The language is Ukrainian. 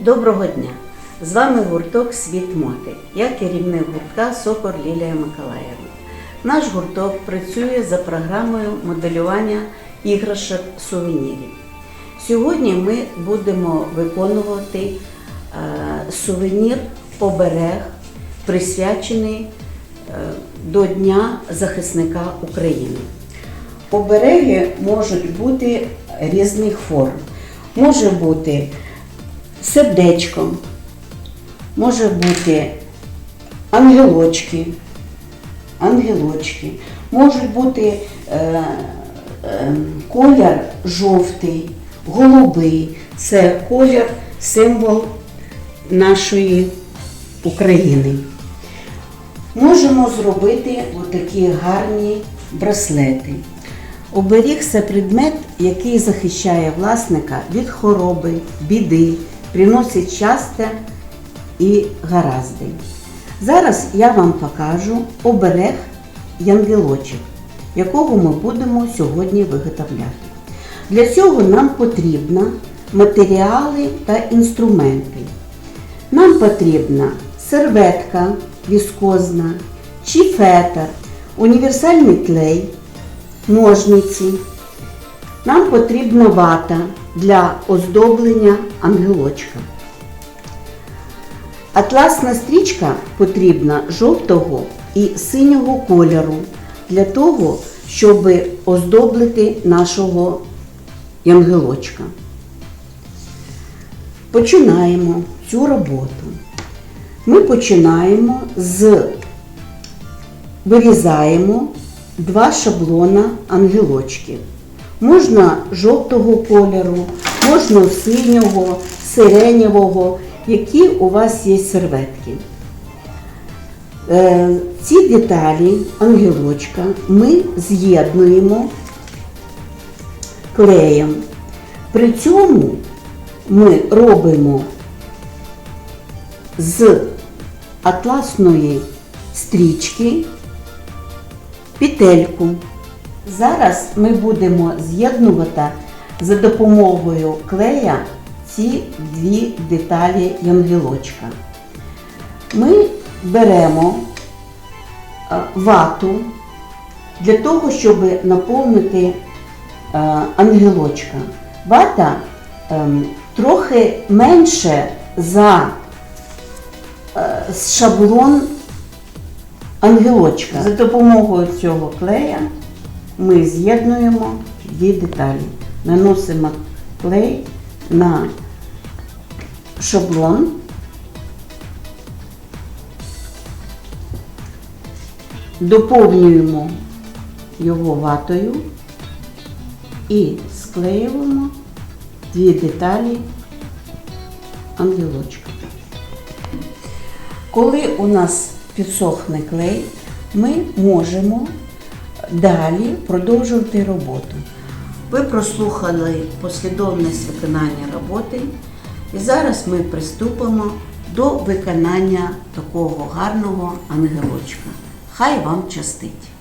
Доброго дня! З вами гурток Світ моди. Я керівник гуртка Сокор Лілія Миколаївна. Наш гурток працює за програмою моделювання іграшок сувенірів. Сьогодні ми будемо виконувати е, сувенір оберег, присвячений е, до Дня захисника України. Обереги можуть бути різних форм. Може бути сердечком, може бути ангелочки, ангелочки, можуть бути е, е, колір жовтий, голубий. Це колір, символ нашої України. Можемо зробити отакі гарні браслети. Оберіг це предмет, який захищає власника від хвороби, біди, приносить щастя і гаразди. Зараз я вам покажу оберег янгелочок, якого ми будемо сьогодні виготовляти. Для цього нам потрібно матеріали та інструменти. Нам потрібна серветка віскозна, чи фетр, універсальний клей, ножниці. Нам потрібна вата для оздоблення ангелочка. Атласна стрічка потрібна жовтого і синього кольору для того, щоб оздоблити нашого янгелочка. Починаємо цю роботу. Ми починаємо з вирізаємо два шаблона ангелочків. Можна жовтого кольору, можна синього, сиренєвого, які у вас є серветки. Е, Ці деталі ангелочка ми з'єднуємо клеєм. При цьому ми робимо з атласної стрічки петельку. Зараз ми будемо з'єднувати за допомогою клея ці дві деталі янгелочка. Ми беремо е, вату для того, щоб наповнити е, ангелочка. Вата ем, трохи менше за е, шаблон ангелочка. За допомогою цього клея ми з'єднуємо дві деталі. Наносимо клей на шаблон. Доповнюємо його ватою і склеюємо дві деталі ангелочка. Коли у нас підсохне клей, ми можемо далі продовжувати роботу. Ви прослухали послідовність виконання роботи, і зараз ми приступимо до виконання такого гарного ангелочка. Хай вам щастить!